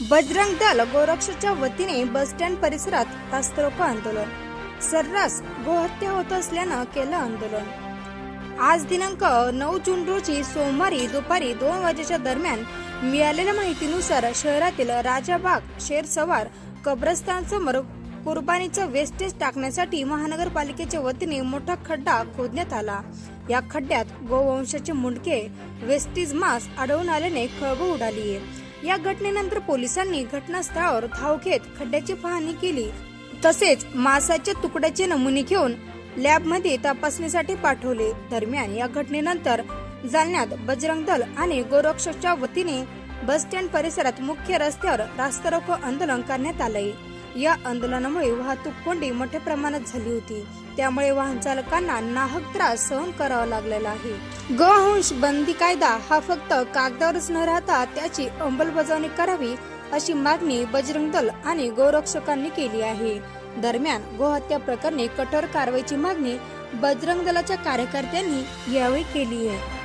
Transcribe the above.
बजरंग दल गोरक्षच्या वतीने बसस्टँड परिसरात रास्तारोको आंदोलन. सर्रास गोहत्या होत असल्यानं केलं आंदोलन. आज दिनांक नऊ जून रोजी सोमवारी दुपारी दोन वाजेच्या दरम्यान मिळालेल्या माहितीनुसार शहरातील राजाबाग शेर सवार कब्रस्तानसमोर कुर्बानीचं वेस्टेज टाकण्यासाठी महानगरपालिकेच्या वतीने मोठा खड्डा खोदण्यात आला. या खड्ड्यात गोवंशाचे मुंडके वेस्टीज मास आढळून आल्याने खळबळ उडाली आहे या घटनेनंतर पोलिसांनी घटनास्थळावर धाव घेत खड्ड्याची पाहणी केली. तसेच मासाच्या तुकड्याचे नमुने घेऊन लॅबमध्ये तपासणीसाठी पाठवले. दरम्यान या घटनेनंतर जालन्यात बजरंग दल आणि गोरक्षकच्या वतीने बस स्टँड परिसरात मुख्य रस्त्यावर रास्ता रोको आंदोलन करण्यात आले या आंदोलनामुळे वाहतूक कोंडी मोठ्या प्रमाणात झाली होती. त्यामुळे वाहन चालकांना नाहक त्रास सहन करावा लागलेला आहे. गोवंश बंदी कायदा हा फक्त कागदावरच न राहता त्याची अंमलबजावणी करावी अशी मागणी बजरंग दल आणि गोरक्षकांनी केली आहे. दरम्यान गोहत्या प्रकरणी कठोर कारवाईची मागणी बजरंग दलाच्या कार्यकर्त्यांनी यावेळी केली आहे.